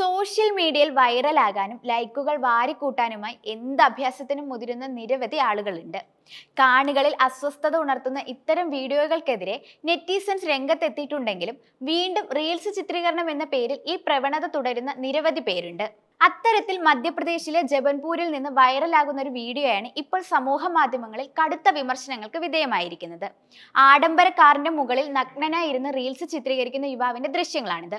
Social മീഡിയയിൽ വൈറലാകാനും ലൈക്കുകൾ വാരിക്കൂട്ടാനുമായി എന്ത് അഭ്യാസത്തിനും മുതിരുന്ന നിരവധി ആളുകളുണ്ട്. കാണികളിൽ അസ്വസ്ഥത ഉണർത്തുന്ന ഇത്തരം വീഡിയോകൾക്കെതിരെ നെറ്റീസൻസ് രംഗത്തെത്തിയിട്ടുണ്ടെങ്കിലും വീണ്ടും റീൽസ് ചിത്രീകരണം എന്ന പേരിൽ ഈ പ്രവണത തുടരുന്ന നിരവധി പേരുണ്ട്. അത്തരത്തിൽ മധ്യപ്രദേശിലെ ജബൻപൂരിൽ നിന്ന് വൈറലാകുന്ന ഒരു വീഡിയോയാണ് ഇപ്പോൾ സമൂഹ മാധ്യമങ്ങളിൽ കടുത്ത വിമർശനങ്ങൾക്ക് വിധേയമായിരിക്കുന്നത്. ആഡംബര കാറിന്റെ മുകളിൽ നഗ്നനായിരുന്ന് റീൽസ് ചിത്രീകരിക്കുന്ന യുവാവിന്റെ ദൃശ്യങ്ങളാണിത്.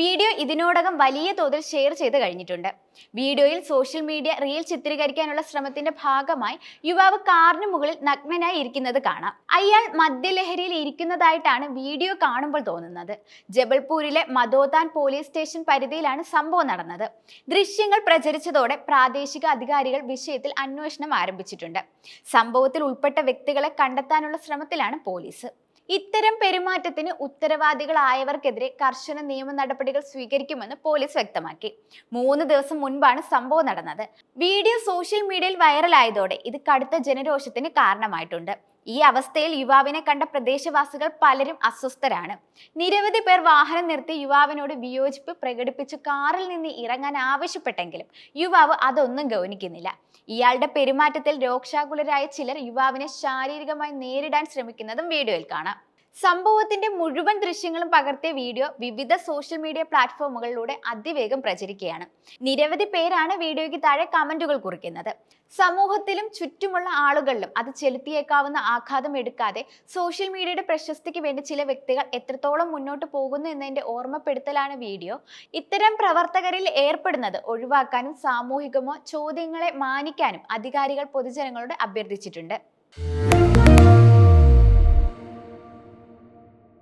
വീഡിയോ ഇതിനോടകം വലിയ തോതിൽ ഷെയർ ചെയ്ത് കഴിഞ്ഞിട്ടുണ്ട്. വീഡിയോയിൽ സോഷ്യൽ മീഡിയ റീൽ ചിത്രീകരിക്കാനുള്ള ശ്രമത്തിന്റെ ഭാഗമായി യുവാവ് കാറിന് മുകളിൽ നഗ്നനായി ഇരിക്കുന്നത് കാണാം. അയാൾ മദ്യലഹരിയിൽ ഇരിക്കുന്നതായിട്ടാണ് വീഡിയോ കാണുമ്പോൾ തോന്നുന്നത്. ജബൽപൂരിലെ മദോദാൻ പോലീസ് സ്റ്റേഷൻ പരിധിയിലാണ് സംഭവം നടന്നത്. ദൃശ്യങ്ങൾ പ്രചരിച്ചതോടെ പ്രാദേശിക അധികാരികൾ വിഷയത്തിൽ അന്വേഷണം ആരംഭിച്ചിട്ടുണ്ട്. സംഭവത്തിൽ ഉൾപ്പെട്ട വ്യക്തികളെ കണ്ടെത്താനുള്ള ശ്രമത്തിലാണ് പോലീസ്. ഇത്തരം പെരുമാറ്റത്തിന് ഉത്തരവാദികളായവർക്കെതിരെ കർശന നിയമ നടപടികൾ സ്വീകരിക്കുമെന്ന് പോലീസ് വ്യക്തമാക്കി. മൂന്ന് ദിവസം മുൻപാണ് സംഭവം നടന്നത്. വീഡിയോ സോഷ്യൽ മീഡിയയിൽ വൈറലായതോടെ ഇത് കടുത്ത ജനരോഷത്തിന് കാരണമായിട്ടുണ്ട്. ഈ അവസ്ഥയിൽ യുവാവിനെ കണ്ട പ്രദേശവാസികൾ പലരും അസ്വസ്ഥരാണ്. നിരവധി പേർ വാഹനം നിർത്തി യുവാവിനോട് വിയോജിപ്പ് പ്രകടിപ്പിച്ച് കാറിൽ നിന്ന് ഇറങ്ങാൻ ആവശ്യപ്പെട്ടെങ്കിലും യുവാവ് അതൊന്നും ഗൗനിക്കുന്നില്ല. ഇയാളുടെ പെരുമാറ്റത്തിൽ രോക്ഷാകുലരായ ചിലർ യുവാവിനെ ശാരീരികമായി നേരിടാൻ ശ്രമിക്കുന്നതും വീഡിയോയിൽ കാണാം. സംഭവത്തിന്റെ മുഴുവൻ ദൃശ്യങ്ങളും പകർത്തിയ വീഡിയോ വിവിധ സോഷ്യൽ മീഡിയ പ്ലാറ്റ്ഫോമുകളിലൂടെ അതിവേഗം പ്രചരിക്കുകയാണ്. നിരവധി പേരാണ് വീഡിയോയ്ക്ക് താഴെ കമന്റുകൾ കുറിക്കുന്നത്. സമൂഹത്തിലും ചുറ്റുമുള്ള ആളുകളിലും അത് ചെലുത്തിയേക്കാവുന്ന ആഘാതം എടുക്കാതെ സോഷ്യൽ മീഡിയയുടെ പ്രശസ്തിക്ക് വേണ്ടി ചില വ്യക്തികൾ എത്രത്തോളം മുന്നോട്ട് പോകുന്നു എന്നതിന്റെ ഓർമ്മപ്പെടുത്തലാണ് വീഡിയോ. ഇത്തരം പ്രവർത്തകരിൽ ഏർപ്പെടുന്നത് ഒഴിവാക്കാനും സാമൂഹികമോ ചോദ്യങ്ങളെ മാനിക്കാനും അധികാരികൾ പൊതുജനങ്ങളോട് അഭ്യർത്ഥിച്ചിട്ടുണ്ട്.